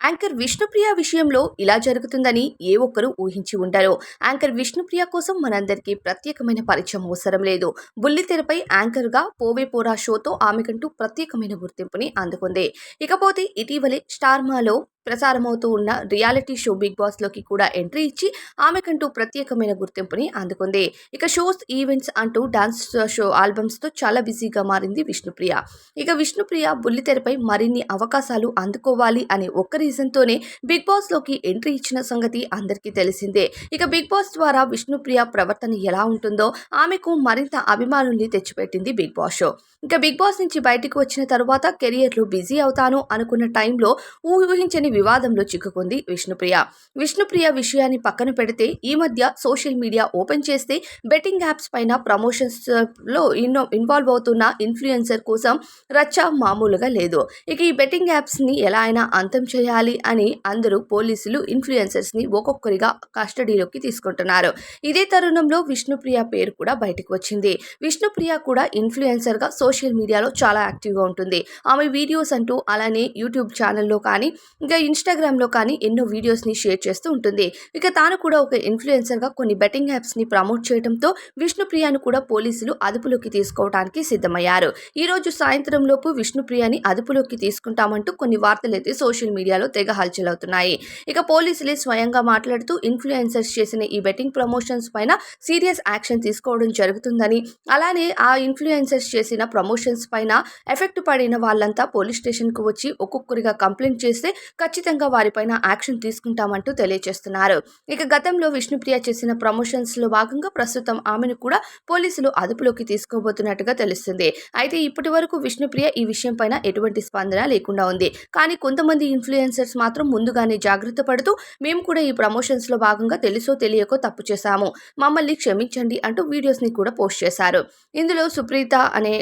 Anchor Vishnupriya విషయంలో ఇలా జరుగుతుందని ఏ ఒక్కరూ ఊహించి ఉండరు. యాంకర్ విష్ణుప్రియ కోసం మనందరికీ ప్రత్యేకమైన పరిచయం అవసరం లేదు. బుల్లితెరపై యాంకర్గా పోవే పోరా షోతో ఆమెకంటూ ప్రత్యేకమైన గుర్తింపుని అందుకుంది. ఇకపోతే ఇటీవలే స్టార్మాలో ప్రసారమవుతూ ఉన్న రియాలిటీ షో బిగ్ బాస్లోకి కూడా ఎంట్రీ ఇచ్చి ఆమెకంటూ ప్రత్యేకమైన గుర్తింపుని అందుకుంది. ఇక షోస్ ఈవెంట్స్ అంటూ డాన్స్ షో ఆల్బమ్స్తో చాలా బిజీగా మారింది విష్ణుప్రియ. ఇక విష్ణుప్రియ బుల్లితెరపై మరిన్ని అవకాశాలు అందుకోవాలి అనే ఒక్క రీజన్తోనే బిగ్ బాస్లోకి ఎంట్రీ ఇచ్చిన సంగతి అందరికీ తెలిసిందే. ఇక బిగ్ బాస్ ద్వారా విష్ణుప్రియ ప్రవర్తన ఎలా ఉంటుందో ఆమెకు మరింత అభిమానుల్ని తెచ్చిపెట్టింది బిగ్ బాస్ షో. ఇక బిగ్ బాస్ నుంచి బయటకు వచ్చిన తర్వాత కెరియర్లో బిజీ అవుతాను అనుకున్న టైంలో ఊహించని వివాదంలో చిక్కుకుంది విష్ణుప్రియ. విష్ణుప్రియ విషయాన్ని పక్కన పెడితే ఈ మధ్య సోషల్ మీడియా ఓపెన్ చేస్తే బెట్టింగ్ యాప్స్ పైన ప్రమోషన్స్లో ఇన్నో ఇన్వాల్వ్ అవుతున్న ఇన్ఫ్లుయెన్సర్ కోసం రచ్చ మామూలుగా లేదు. ఇక ఈ బెట్టింగ్ యాప్స్ని ఎలా అయినా అంతం చేయాలి అని అందరూ పోలీసులు ఇన్ఫ్లుయెన్సర్స్ని ఒక్కొక్కరిగా కస్టడీలోకి తీసుకుంటున్నారు. ఇదే తరుణంలో విష్ణుప్రియ పేరు కూడా బయటకు వచ్చింది. విష్ణుప్రియ కూడా ఇన్ఫ్లుయెన్సర్గా సోషల్ మీడియాలో చాలా యాక్టివ్గా ఉంటుంది. ఆమె వీడియోస్ అంటూ అలానే యూట్యూబ్ ఛానల్లో కానీ ఇంకా ఇన్స్టాగ్రామ్లో కానీ ఎన్నో వీడియోస్ని షేర్ చేస్తూ ఉంటుంది. ఇక తాను కూడా ఒక ఇన్ఫ్లుయెన్సర్గా కొన్ని బెట్టింగ్ యాప్స్ని ప్రమోట్ చేయడంతో విష్ణుప్రియను కూడా పోలీసులు అదుపులోకి తీసుకోవడానికి సిద్ధమయ్యారు. ఈరోజు సాయంత్రంలోపు విష్ణుప్రియని అదుపులోకి తీసుకుంటామంటూ కొన్ని వార్తలైతే సోషల్ మీడియాలో తెగ హల్చల్ అవుతున్నాయి ఇక పోలీసులే స్వయంగా మాట్లాడుతూ ఇన్ఫ్లుయెన్సర్స్ చేసిన ఈ బెట్టింగ్ ప్రమోషన్స్ పైన సీరియస్ యాక్షన్ తీసుకోవడం జరుగుతుందని అలానే ఆ ఇన్ఫ్లుయెన్సర్స్ చేసిన ప్రమోషన్స్ పైన ఎఫెక్ట్ పడిన వాళ్ళంతా పోలీస్ స్టేషన్కు వచ్చి ఒక్కొక్కరిగా కంప్లైంట్ చేస్తే ఖచ్చితంగా వారిపైన యాక్షన్ తీసుకుంటామంటూ తెలియజేస్తున్నారు. ఇక గతంలో విష్ణుప్రియ చేసిన ప్రమోషన్స్లో భాగంగా ప్రస్తుతం ఆమెను కూడా పోలీసులు అదుపులోకి తీసుకోబోతున్నట్టుగా తెలుస్తుంది. అయితే ఇప్పటి వరకు విష్ణుప్రియ ఈ విషయం పైన ఎటువంటి స్పందన లేకుండా ఉంది. కానీ కొంతమంది ఇన్ఫ్లుయెన్సర్స్ మాత్రం ముందుగానే జాగ్రత్త పడుతూ మేము కూడా ఈ ప్రమోషన్స్లో భాగంగా తెలుసో తెలియకో తప్పు చేశాము. మమ్మల్ని క్షమించండి అంటూ వీడియోస్ని కూడా పోస్ట్ చేశారు. ఇందులో సుప్రీత అనే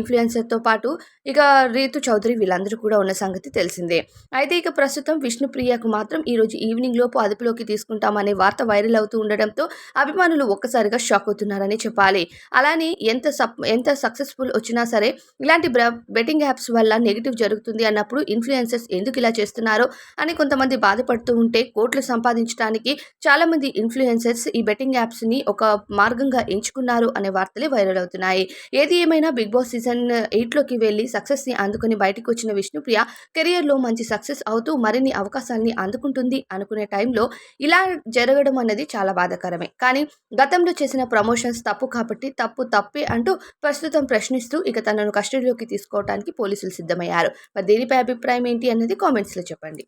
ఇన్ఫ్లుయెన్సర్తో పాటు ఇక రీతు చౌదరి వీళ్ళందరూ కూడా ఉన్న సంగతి తెలిసిందే. అయితే ఇక ప్రస్తుతం ప్రస్తుతం విష్ణుప్రియకు మాత్రం ఈరోజు ఈవినింగ్ లోపు అదుపులోకి తీసుకుంటామనే వార్త వైరల్ అవుతూ ఉండడంతో అభిమానులు ఒక్కసారిగా షాక్ అవుతున్నారని చెప్పాలి. అలానే ఎంత సప్ ఎంత సక్సెస్ఫుల్ వచ్చినా సరే ఇలాంటి బెట్టింగ్ యాప్స్ వల్ల నెగిటివ్ జరుగుతుంది అన్నప్పుడు ఇన్ఫ్లుయెన్సర్స్ ఎందుకు ఇలా చేస్తున్నారో అని కొంతమంది బాధపడుతూ ఉంటే కోట్లు సంపాదించడానికి చాలామంది ఇన్ఫ్లుయెన్సర్స్ ఈ బెట్టింగ్ యాప్స్ని ఒక మార్గంగా ఎంచుకున్నారు అనే వార్తలే వైరల్ అవుతున్నాయి. ఏది ఏమైనా బిగ్ బాస్ సీజన్ ఎయిట్లోకి వెళ్ళి సక్సెస్ని అందుకుని బయటకు వచ్చిన విష్ణుప్రియ కెరియర్లో మంచి సక్సెస్ అవుతూ మరిన్ని అవకాశాలని అందుకుంటుంది అనుకునే టైంలో ఇలా జరగడం అన్నది చాలా బాధాకరమే. కానీ గతంలో చేసిన ప్రమోషన్స్ తప్పు కాబట్టి తప్పు తప్పే అంటూ ప్రస్తుతం ప్రశ్నిస్తూ ఇక తనను కస్టడీలోకి తీసుకోవడానికి పోలీసులు సిద్ధమయ్యారు. మరి దీనిపై అభిప్రాయం ఏంటి అన్నది కామెంట్స్లో చెప్పండి.